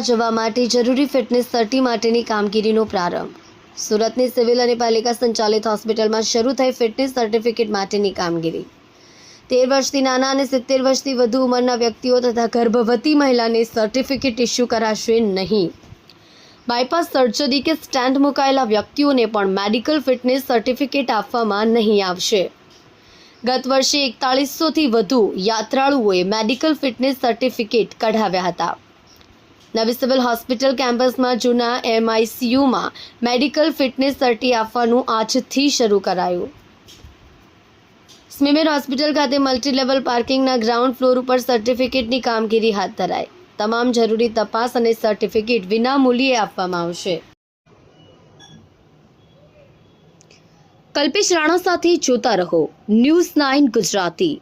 જવા માટે જરૂરી ફિટનેસ સર્ટી માટેની કામગીરીનો પ્રારંભ. સુરતની સિવિલ અને પાલિકા સંચાલિત હોસ્પિટલમાં શરૂ થઈ ફિટનેસ સર્ટિફિકેટ માટેની કામગીરી. તેર વર્ષથી નાના અને સિત્તેર વર્ષથી વધુ ઉંમરના વ્યક્તિઓ તથા ગર્ભવતી મહિલાને સર્ટિફિકેટ ઇસ્યુ કરાશે નહીં. બાયપાસ સર્જરી કે સ્ટેન્ડ મુકાયેલા વ્યક્તિઓને પણ મેડિકલ ફિટનેસ સર્ટિફિકેટ આપવામાં નહીં આવશે. ગત વર્ષે એકતાળીસોથી વધુ યાત્રાળુઓએ મેડિકલ ફિટનેસ સર્ટિફિકેટ કઢાવ્યા હતા. નવી સિવિલ હોસ્પિટલ કેમ્પસમાં જૂના એમઆઈસીયુમાં મેડિકલ ફિટનેસ સર્ટી આપવાનું આજથી શરૂ કરાયું. સ્મીમેર હોસ્પિટલ ખાતે મલ્ટી લેવલ પાર્કિંગના ગ્રાઉન્ડ ફ્લોર ઉપર સર્ટિફિકેટની કામગીરી હાથ ધરાઈ. તમામ જરૂરી તપાસ અને સર્ટિફિકેટ વિના મૂલ્યે આપવામાં આવશે. કલ્પેશ રાણા સાથે જોતા રહો. News nine Gujarati.